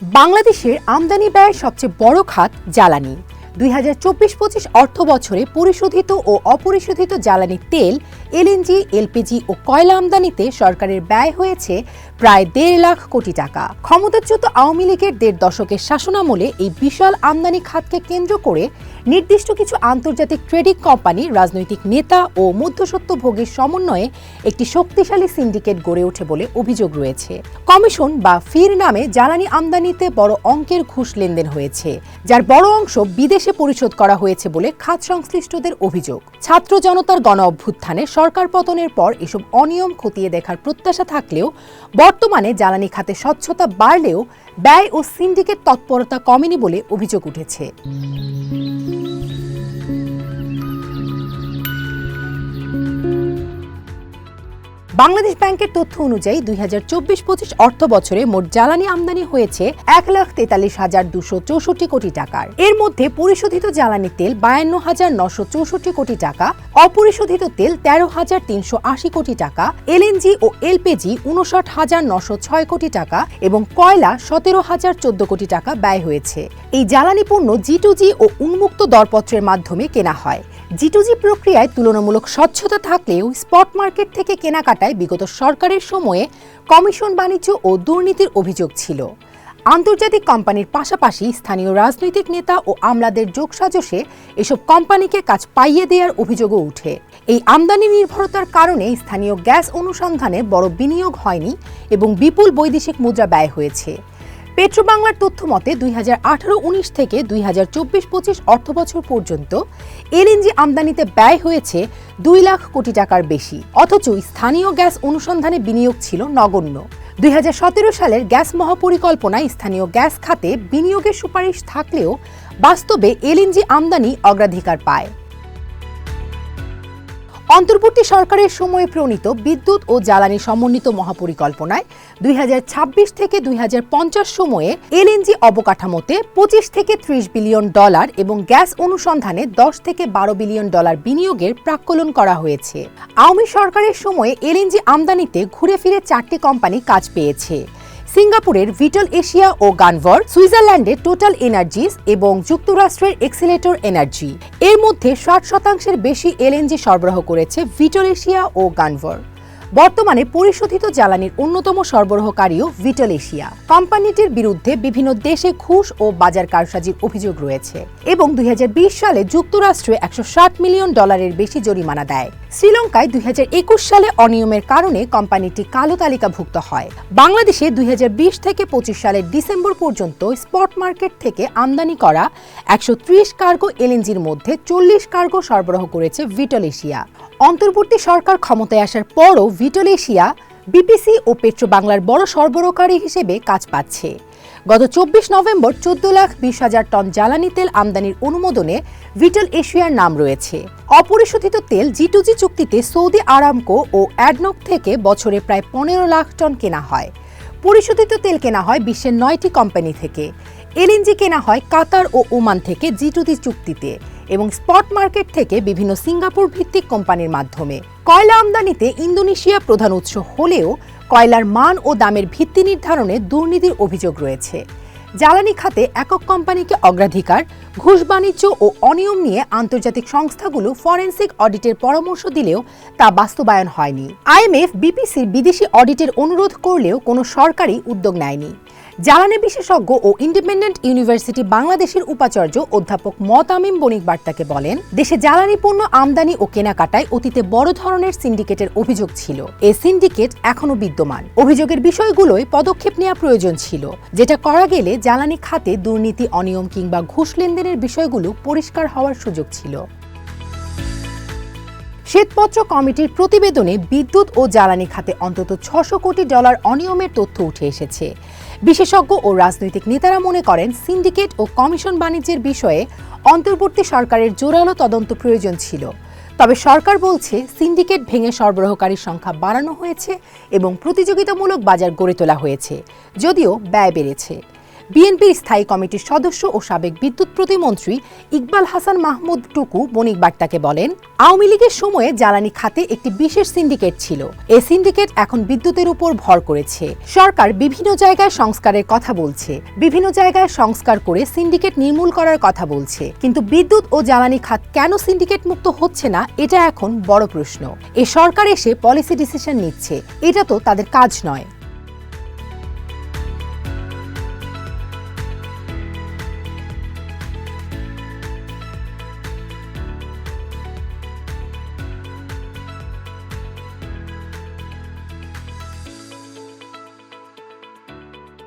বাংলাদেশের আমদানি ব্যয়ের সবচেয়ে বড় খাত জ্বালানি। দুই হাজার চব্বিশ পঁচিশ অর্থ বছরে পরিশোধিত ও অপরিশোধিত জ্বালানি তেল, এলএনজি, এলপিজি ও কয়লা আমদানিতে সরকারের ব্যয় হয়েছে প্রায় দেড় লাখ কোটি টাকা। ক্ষমতাচ্যুত আওয়ামী লীগের দেড় দশকের শাসনামলে এই বিশাল আমদানি খাতকে কেন্দ্র করে নির্দিষ্ট কিছু আন্তর্জাতিক ট্রেডিং কোম্পানি, রাজনৈতিক নেতা ও মধ্যসত্ত্ব ভোগের সমন্বয়ে একটি শক্তিশালী সিন্ডিকেট গড়ে ওঠে বলে অভিযোগ রয়েছে। কমিশন বা ফির নামে জ্বালানি আমদানিতে বড় অঙ্কের ঘুষ লেনদেন হয়েছে, যার বড় অংশ বিদেশে পরিশোধ করা হয়েছে বলে খাত সংশ্লিষ্টদের অভিযোগ। ছাত্র জনতার গণ অভ্যুত্থানে সরকার পতনের পর এসব অনিয়ম খতিয়ে দেখার প্রত্যাশা থাকলেও বর্তমানে জ্বালানি খাতে স্বচ্ছতা বাড়লেও ব্যয় ও সিন্ডিকেট তৎপরতা কমেনি বলে অভিযোগ উঠেছে। বাংলাদেশ ব্যাংকের তথ্য অনুযায়ী দুই হাজার চব্বিশ পঁচিশ অর্থ বছরে মোট জ্বালানি আমদানি হয়েছে এক লাখ তেতাল্লিশ হাজার দুশো চৌষট্টি কোটি টাকার। এর মধ্যে পরিশোধিত জ্বালানি তেল বায়ান্ন হাজার নশো চৌষট্টি কোটি টাকা, অপরিশোধিত তেল তেরো হাজার তিনশো আশি কোটি টাকা এলএনজি ও এলপিজি উনষাট হাজার নশো ছয় কোটি টাকা এবং কয়লা সতেরো হাজার চোদ্দ কোটি টাকা ব্যয় হয়েছে। এই জ্বালানি পণ্য জি টু জি ও উন্মুক্ত দরপত্রের মাধ্যমে কেনা হয়। জিটুজি প্রক্রিয়ায় তুলনামূলক স্বচ্ছতা থাকলেও স্পট মার্কেট থেকে কেনাকাটায় বিগত সরকারের সময়ে কমিশন বাণিজ্য ও দুর্নীতির অভিযোগ ছিল। আন্তর্জাতিক কোম্পানির পাশাপাশি স্থানীয় রাজনৈতিক নেতা ও আমলাদের যোগসাজশে এসব কোম্পানিকে কাজ পাইয়ে দেওয়ার অভিযোগও উঠে। এই আমদানি নির্ভরতার কারণে স্থানীয় গ্যাস অনুসন্ধানে বড় বিনিয়োগ হয়নি এবং বিপুল বৈদেশিক মুদ্রা ব্যয় হয়েছে। পেট্রো বাংলার তথ্য মতে, দুই হাজার আঠারো, উনিশ থেকে দুই হাজার চব্বিশ পঁচিশ অর্থবছর পর্যন্ত এলএনজি আমদানিতে ব্যয় হয়েছে দুই লাখ কোটি টাকার বেশি। অথচ স্থানীয় গ্যাস অনুসন্ধানে বিনিয়োগ ছিল নগণ্য। দুই হাজার সতেরো সালের গ্যাস মহাপরিকল্পনায় স্থানীয় গ্যাস খাতে বিনিয়োগের সুপারিশ থাকলেও বাস্তবে এলএনজি আমদানি অগ্রাধিকার পায়। অন্তর্বর্তী সরকারের সময়ে প্রণীত বিদ্যুৎ ও জ্বালানি সমন্বিত মহাপরিকল্পনায় দুই হাজার ছাব্বিশ থেকে দুই হাজার পঞ্চাশ সময়ে এলএনজি অবকাঠামোতে পঁচিশ থেকে ত্রিশ বিলিয়ন ডলার এবং গ্যাস অনুসন্ধানে দশ থেকে বারো বিলিয়ন ডলার বিনিয়োগের প্রাক্কলন করা হয়েছে। আওয়ামী সরকারের সময়ে এলএনজি আমদানিতে ঘুরে ফিরে চারটি কোম্পানি কাজ পেয়েছে। সিঙ্গাপুরের ভিটল এশিয়া ও গানভর, সুইজারল্যান্ডের টোটাল এনার্জিস এবং যুক্তরাষ্ট্রের এক্সিলেটর এনার্জি। এর মধ্যে ষাট শতাংশের বেশি এলএনজি সরবরাহ করেছে ভিটল এশিয়া ও গানভর। বর্তমানে পরিশোধিত জ্বালানির অন্যতম সরবরাহকারীও ভিটল এশিয়া। কোম্পানিটির বিরুদ্ধে বিভিন্ন দেশে ঘুষ ও বাজার কারসাজির অভিযোগ রয়েছে এবং দুই হাজার বিশ সালে যুক্তরাষ্ট্রে একশো মিলিয়ন ডলারের বেশি জরিমানা দেয়। শ্রীলঙ্কায় দুই হাজার একুশ সালে অনিয়মের কারণে কোম্পানিটি কালো তালিকাভুক্ত হয়। বাংলাদেশে দুই হাজার বিশ থেকে পঁচিশ সালের ডিসেম্বর পর্যন্ত স্পট মার্কেট থেকে আমদানি করা একশো ত্রিশ কার্গো এলএনজির মধ্যে চল্লিশ কার্গো সরবরাহ করেছে ভিটল এশিয়া। অন্তর্বর্তী সরকার ক্ষমতায় আসার পরও ভিটল এশিয়া বিপিসি ও পেট্রো বাংলার বড় সরবরাহকারী হিসেবে কাজ পাচ্ছে। গত চব্বিশ নভেম্বর চোদ্দ লাখ বিশ হাজার টন জ্বালানি তেল আমদানির অনুমোদনে ভিটল এশিয়ার নাম রয়েছে। অপরিশোধিত তেল জিটুজি চুক্তিতে সৌদি আরামকো ও অ্যাডনক থেকে বছরে প্রায় পনেরো লাখ টন কেনা হয়। পরিশোধিত তেল কেনা হয় বিশ্বের নয়টি কোম্পানি থেকে। এলএনজি কেনা হয় কাতার ও ওমান থেকে জিটুজি চুক্তিতে। এবং স্পট মার্কেট থেকে বিভিন্ন সিঙ্গাপুর ভিত্তিক কোম্পানির মাধ্যমে। কয়লা আমদানিতে ইন্দোনেশিয়া প্রধান উৎস হলেও কয়লার মান ও দামের ভিত্তি নির্ধারণে দুর্নীতির অভিযোগ রয়েছে। জ্বালানি খাতে একক কোম্পানিকে অগ্রাধিকার, ঘুষ বাণিজ্য ও অনিয়ম নিয়ে আন্তর্জাতিক সংস্থাগুলো ফরেন্সিক অডিটের পরামর্শ দিলেও তা বাস্তবায়ন হয়নি। আইএমএফ, বিপিসির বিদেশি অডিটের অনুরোধ করলেও কোনো সরকারি উদ্যোগ নেয়নি। জ্বালানি বিশেষজ্ঞ ও ইন্ডিপেন্ডেন্ট ইউনিভার্সিটি বাংলাদেশের উপাচার্য অধ্যাপক মতামিম বণিক বার্তাকে বলেন, দেশে জ্বালানি পণ্য আমদানি ও কেনাকাটায় অতীতে বড় ধরনের সিন্ডিকেটের অভিযোগ ছিল। এ সিন্ডিকেট এখনও বিদ্যমান। অভিযোগের বিষয়গুলোয় পদক্ষেপ নেওয়া প্রয়োজন ছিল, যেটা করা গেলে জ্বালানি খাতে দুর্নীতি, অনিয়ম কিংবা ঘুষ লেনদেনের বিষয়গুলো পরিষ্কার হওয়ার সুযোগ ছিল। শ্বেতপত্র কমিটির প্রতিবেদনে বিদ্যুৎ ও জ্বালানি খাতে অন্তত ছশো কোটি ডলার অনিয়মের তথ্য উঠে এসেছে। বিশেষজ্ঞ ও রাজনৈতিক নেতারা মনে করেন সিন্ডিকেট ও কমিশন বাণিজ্যের বিষয়ে অন্তর্বর্তী সরকারের জোরালো তদন্ত প্রয়োজন ছিল। তবে সরকার বলছে, সিন্ডিকেট ভেঙে সরবরাহকারীর সংখ্যা বাড়ানো হয়েছে এবং প্রতিযোগিতামূলক বাজার গড়ে তোলা হয়েছে, যদিও ব্যয় বেড়েছে। বিএনপির স্থায়ী কমিটির সদস্য ও সাবেক বিদ্যুৎ প্রতিমন্ত্রী ইকবাল হাসান মাহমুদ টুকু বণিক বার্তাকে বলেন, আওয়ামী লীগের সময়ে জ্বালানি খাতে একটি বিশেষ সিন্ডিকেট ছিল। এই সিন্ডিকেট এখন বিদ্যুতের উপর ভর করেছে। সরকার বিভিন্ন জায়গায় সংস্কারের কথা বলছে। বিভিন্ন জায়গায় সংস্কার করে সিন্ডিকেট নির্মূল করার কথা বলছে। কিন্তু বিদ্যুৎ ও জ্বালানি খাত কেন সিন্ডিকেট মুক্ত হচ্ছে না, এটা এখন বড় প্রশ্ন। এ সরকার এসে পলিসি ডিসিশন নিচ্ছে। এটা তো তাদের কাজ নয়।